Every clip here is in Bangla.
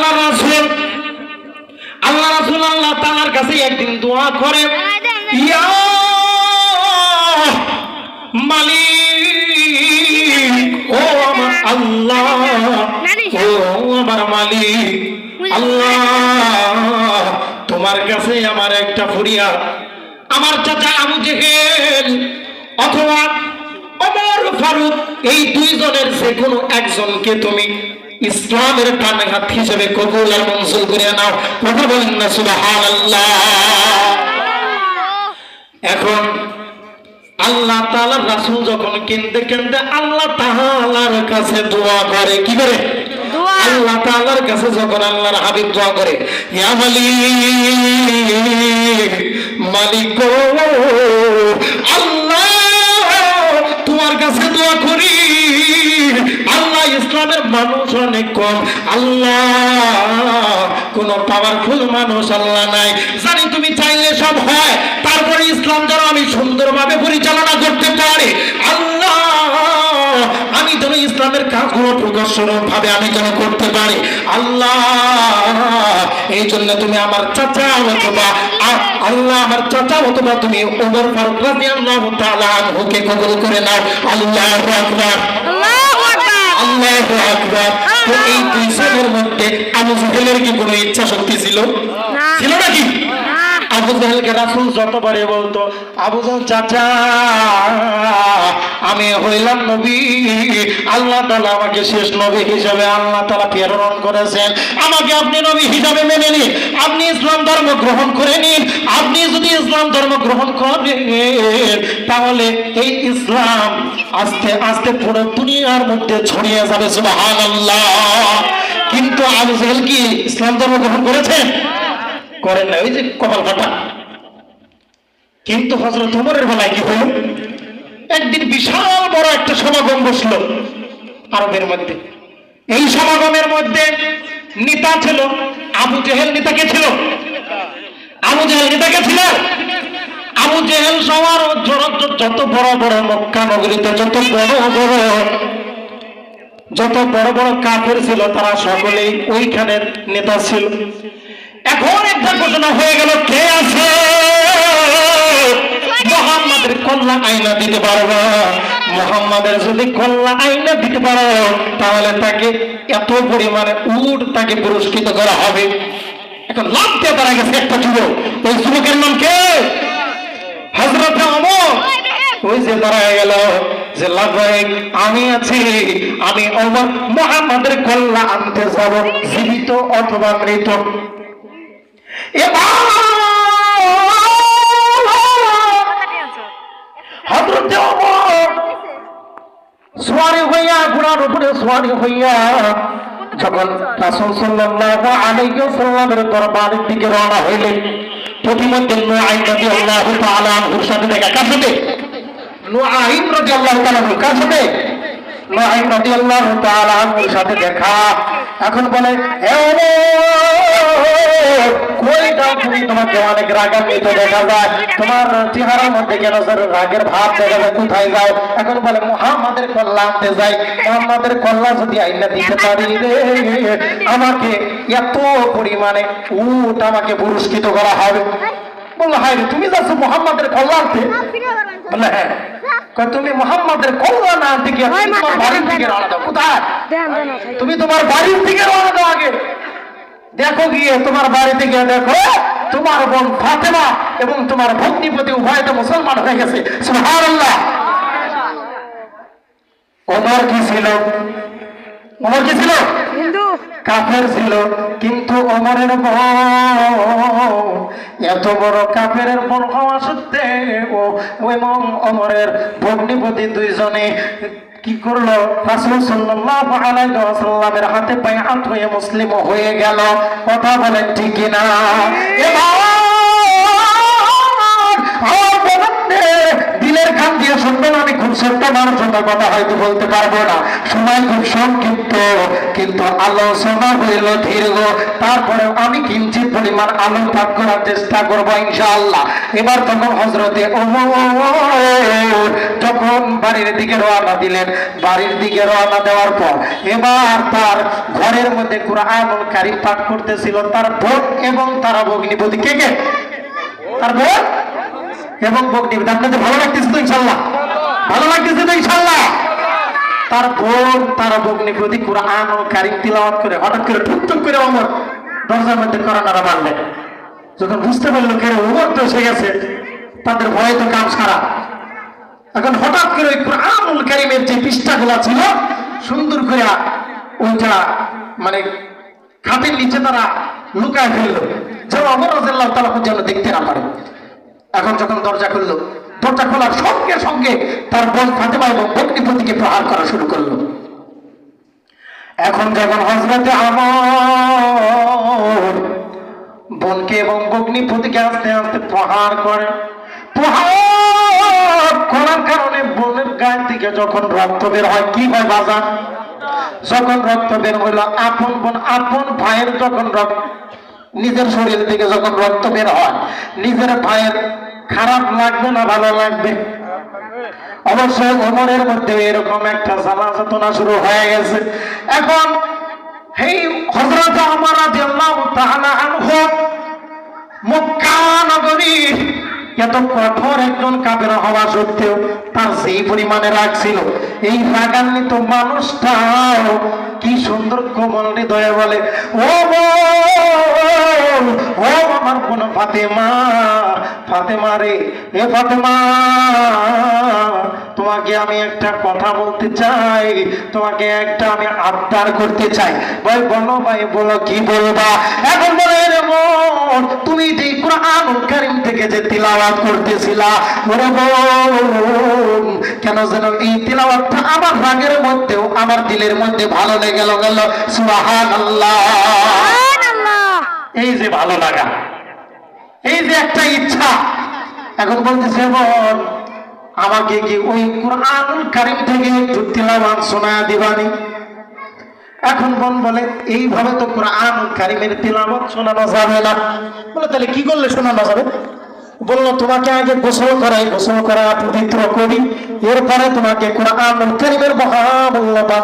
আল্লাহ রাসূল। আল্লাহ রাসূল আল্লাহ তাআলার কাছে একদিন দোয়া করে ইয়া মালিক ও আমার আল্লাহ ও আমার মালিক আল্লাহ তোমার কাছে আমার একটা ফরিয়াদ। আমার চাচা আবু জেহেল অথবা অমর ফারুক এই দুইজনের যে কোনো একজনকে তুমি ইসলামের প্রাণঘাত হিসেবে কবুল আর মঞ্জুর করে নাও কথা বলেন না সুবহানাল্লাহ। এখন আল্লাহ তাআলার রাসূল যখন কিনতে কিনতে আল্লাহ তাআলার কাছে দোয়া করে কি করে। আল্লাহ তাআলার কাছে যখন আল্লাহর হাবিব দোয়া করে ইয়া মালিক মালিক আল্লাহ মানুষ অনেক কম। আল্লাহ, কোন পাওয়ারফুল মানুষ আল্লাহ নাই। জানি তুমি চাইলে সব হয়, তারপরে ইসলাম যেন আমি সুন্দরভাবে পরিচালনা করতে পারি। আল্লাহ, আমি যেন ইসলামের ভাবে আমি যেন করতে পারি। আল্লাহ, এই জন্য তুমি আমার চাচা অথবা আল্লাহ আমার চাচা অথবা তুমি ওমর ফারুক রাদিয়াল্লাহু তাআলা আনহুকে কবুল করে নাও। আল্লাহু আল্লাহু আল্লাহু আকবার। তো এই দুই মধ্যে আবু জাহেলের কি কোনো ইচ্ছা শক্তি ছিল? ছিল নাকি। আবু জাহেলকে রাসূল যতবারে বলতো, আবু জাহেল, চাচা, আমি হইলাম নবী। আল্লাহ তাআলা আমাকে শেষ নবী হিসাবে আল্লাহ তাআলা প্রেরণ করেছেন। আমাকে আপনি নবী হিসাবে মেনে নিন। আপনি ইসলাম ধর্ম গ্রহণ করে নিন। আপনি যদি ইসলাম ধর্ম গ্রহণ করেন, তাহলে এই ইসলাম আস্তে আস্তে পুরো দুনিয়ার মধ্যে ছড়িয়ে যাবে, সুবহানাল্লাহ। কিন্তু আবু জাহেল কি ইসলাম ধর্ম গ্রহণ করেছেন? করেন না ওই যে কপাল ফাটা। কিন্তু হজরত ওমরের বেলায় কি হলো? একদিন বিশাল বড় একটা সমাগম বসল আরবের মধ্যে। এই সমাগমের মধ্যে নেতা ছিল, আবু জেহেল নেতা কে ছিল? আবু জেহেল নেতা কে ছিল? আবু জেহেল সবার যত- বড় বড় মক্কা নগরীতে, যত বড় বড়, যত বড় বড় কাফের ছিল, তারা সকলেই ওইখানের নেতা ছিল। এখন একটা ঘোষণা হয়ে গেল, কে আছে? মোহাম্মদের কল্লা আইনা দিতে পারব মোহাম্মদের যদি কল্লা আইনা দিতে পারো, তাহলে তাকে এত পরিমাণে উট তাকে পুরস্কৃত করা হবে। এখন লাভ দিয়ে তারা গেছে একটা যুবক। ওই যুবকের নাম কে? হজরত ওই যে দাঁড়ায় গেল, যে লাভবাহিক, আমি আছি, আমি অমর। মোহাম্মদের কল্লা আনতে যাব, জীবিত অথবা মৃত। সোয়ারি হইয়া ঘোড়ার উপরে সোয়ারি হইয়া, যখন রাসূল সাল্লাল্লাহু আলাইহি ওয়াসাল্লামের দরবারের দিকে রওনা হইলেন, প্রতিমধ্যে নুআইম রাদিয়াল্লাহু তাআলা আনহুর সাথে দেখা। নুআইম রাদিয়াল্লাহু তাআলা নুআইম রাদিয়াল্লাহু তাআলা আনহুর সাথে দেখা। এখন বলে হে তোমাকে অনেক রাগান্বিত দেখা যায়। তোমার চেহারার মধ্যে কেন রাগের ভাব দেখা যায় কোথায় যাও। এখন বলে মুহাম্মাদের কল্লা আনতে যাই। মুহাম্মাদের কল্লা যদি আইনা দিতে পারি রে আমাকে এত পরিমাণে উট আমাকে পুরস্কৃত করা হবে। বলল হায় রে, তুমি যাচ্ছ মোহাম্মদের বললে হ্যাঁ। তুমি মোহাম্মদের কল্লা না আনতে গিয়ে তোমার বাড়ির থেকে রওনা দাও। কোথায়। তুমি তোমার বাড়ির থেকে রওনা দাও আগে। দেখো গিয়ে তোমার বাড়িতে গিয়ে দেখো তোমার বোন ফাতেমা এবং তোমার ভগ্নিপতি উভয় তো মুসলমান হয়ে গেছে। সুবহানাল্লাহ। ওমর কি ছিল? ওমর কি ছিল? কাফের ছিল। কিন্তু অমরের বোন এত বড় কাফের বোন হওয়া সত্ত্বেও এবং অমরের ভগ্নিপতি দুইজনে কি করল? রাসুল সাল্লাল্লাহু আলাইহি ওয়াসাল্লামের হাতে পায়ে হাত হয়ে মুসলিম হয়ে গেল। কথা বলেন ঠিক না দিলের খান দিয়ে শুনবেন খুব ছোট্ট মানুষটা কথা হয়তো বলতে পারব না। সময় খুব সংক্ষিপ্ত, কিন্তু আলোচনা হইল দীর্ঘ তারপরে আমি কিঞ্চিত পরিমাণ আলোকপাত করার চেষ্টা করব ইনশাআল্লাহ। এবার তখন হজরতে যখন বাড়ির দিকে রওনা দিলেন, বাড়ির দিকে রওনা দেওয়ার পর এবার তার ঘরের মধ্যে কোরআনুল কারিম পাঠ করতেছিল। তার বোন এবং তারা ভগ্নিপতি কে কে? তার বোন এবং ভগ্নিপতি। আপনাদের ভালো লাগতেছে তো ইনশাল্লাহ ভালো লাগতেছে তো ইনশাল্লাহ তার বোন তার ভগ্নিপতি কোরআনুল কারিম তিলাওয়াত করে হঠাৎ করে ঠুক করে অমর দরজার মধ্যে করোনারা মারলেন। যখন বুঝতে পারল কেন ওমর তো এসে গেছে। তাদের ভয়ে তো কাম সারা এখন হঠাৎ করে ওই কোরআনুল কারিমের যে পৃষ্ঠাগুলো ছিল, সুন্দর করে ওইটা মানে খাটের নিচে তারা লুকায় ফেলল। যেন অমর রাজাল্লাহ তালা যেন দেখতে না পারে। এখন যখন দরজা খুললো দরজা খোলার সঙ্গে সঙ্গে তার বোন ফাতেমা এবং বগ্নিপতিকে প্রহার করা শুরু করল। এখন যখন হজরতে আমার বোনকে এবং বগ্নিপতিকে আস্তে আস্তে প্রহার করে, প্রহার করার কারণে বোনের গায়ে থেকে যখন রক্ত বের হয়, কি হয় বাজার? যখন রক্ত বের হইল, আপন বোন, আপন ভাইয়ের যখন রক্ত নিজের শরীর থেকে যখন রক্ত বের হয়, নিজের ভাইয়ের খারাপ লাগবে না ভালো লাগবে? অবশ্যই ওমরের মধ্যে এরকম একটা জ্বালা চেতনা শুরু হয়ে গেছে। এখন এই হজরত আমার মক্কা এত কঠোর একজন কাবের হওয়া সত্ত্বেও তার সেই পরিমাণে রাগ ছিল, এই রাগান্বিত মানুষটাও কি সুন্দর কোমল হৃদয়ে বলে। ও ও আমার বোন ফাতেমা ফাতেমা রে, এ ফাতেমা, তোমাকে আমি একটা কথা বলতে চাই, তোমাকে একটা আমি আবদার করতে চাই। ভাই বলো ভাই, বলো, কি বলবা? এখন বলে রে বোন তুমি যে কোরআন কারিম থেকে যে তিলাওয়াত করতেছিলা ওরে বোন কেন যেন এই তিলাওয়াতটা আমার রাগের মধ্যেও আমার দিলের মধ্যে ভালো লেগে গেল। সুবহানাল্লাহ। আল্লাহ এই যে ভালো লাগা এই যে একটা ইচ্ছা। এখন বলতেছে বোন আমাকে কি ওই কোরআনুল কারিম থেকে একটু তিলাওয়াত শোনায় দিবানি? এখন বোন বলে, এইভাবে তো কোরআন কারিমের তিলাওয়াত শোনানো যাবে না। বলে, তাহলে কি করলে শোনানো যাবে বলল, তোমাকে আগে গোসল করাই, গোসল করা পবিত্র করি এরপরে তোমাকে কোরআন কারিমের মহামূল্যতা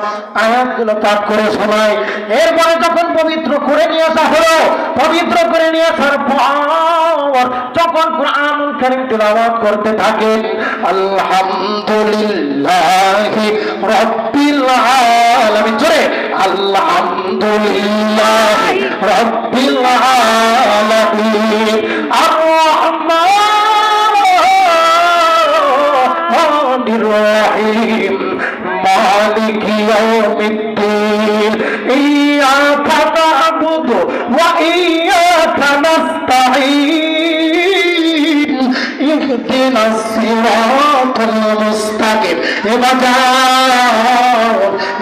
আয়াতগুলো পাঠ করে শোনাই। এরপরে যখন পবিত্র করে নিয়ে আসা হলো, পবিত্র করে নিয়ে আসার পর, যখন কোরআন কারিম তিলাওয়াত করতে থাকেন। আলহামদুলিল্লাহ রব্বিল আলামিন। জোরে, আলহামদুলিল্লাহ রব্বিল আলামিন। আর রহমানির রহিম। মালিক ইয়াউমিদ্দিন।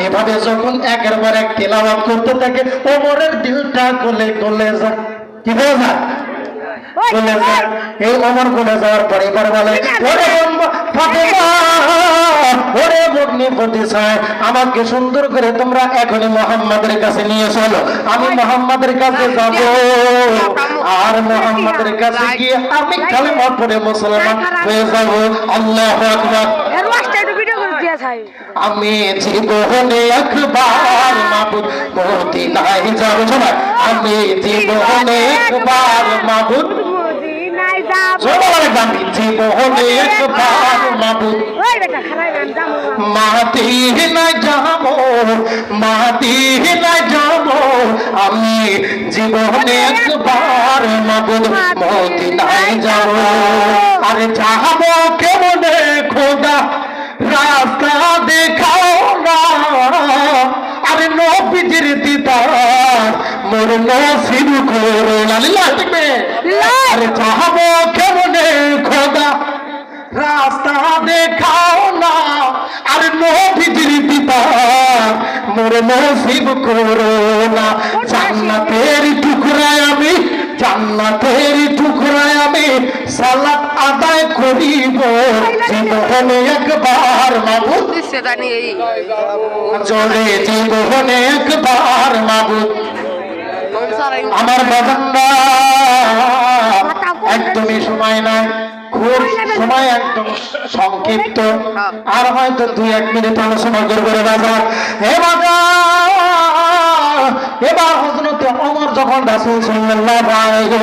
এভাবে যখন একের পর এক তেলাওয়াত করতে থাকে, ওমরের দিলটা গলে গলে যায়। কি বলে এই অমর গলে যাওয়ার পরে এবার বলে ওরে ওরে বগ্নি পতি আমাকে সুন্দর করে তোমরা এখনই মোহাম্মদের কাছে নিয়ে চলো আমি মোহাম্মদের কাছে যাব আর মোহাম্মদের কাছে গিয়ে আমি খালি পরে মুসলমান হয়ে যাব আল্লাহ আকবার আমি জীবনে একবার মাবুদ মদিনায় যাব শোনা আমি জীবনে একবার জীবনে একবার মাবুদ মাটি না যাব মাটি না যাব আমি জীবনে একবার মাবুদ মদিনায় যাব আরে যাব কেমনে খোদা রাস্তা দেখাও না আরে নবীজির দিদার মোর নসিব করো না লিল্লাহ দেখবে আরে রাস্তা দেখাও না আর নবীজির পিতা মোর নসিব করো না। জান্নাতের টুকরায় আমি জান্নাতের টুকরায় আমি সালাত আদায় করিব। জীবনে একবার মাবুদ। চলে জীবনে একবার মাবুদ। আমার বাবান্ডা একদমই সময় নাই। সংক্ষিপ্ত। আর হয়তো দুই এক মিনিট আলোচনা করব রে বাবা হে বাবা এবার হজরত অমর যখন রাসুল সাল্লাল্লাহু আলাইহি